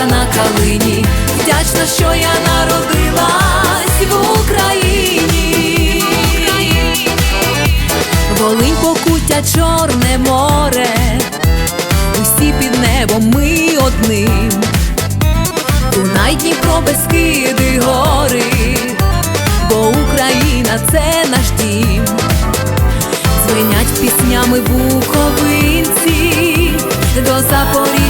пташка на калині. Вдячна, що я народилась в Україні. Волинь покуття Чорне море, усі під небом ми одним. Дунай, Дніпро, Бескиди, гори, бо Україна це наш дім. Дзвенять піснями буковинці, до Запоріжжя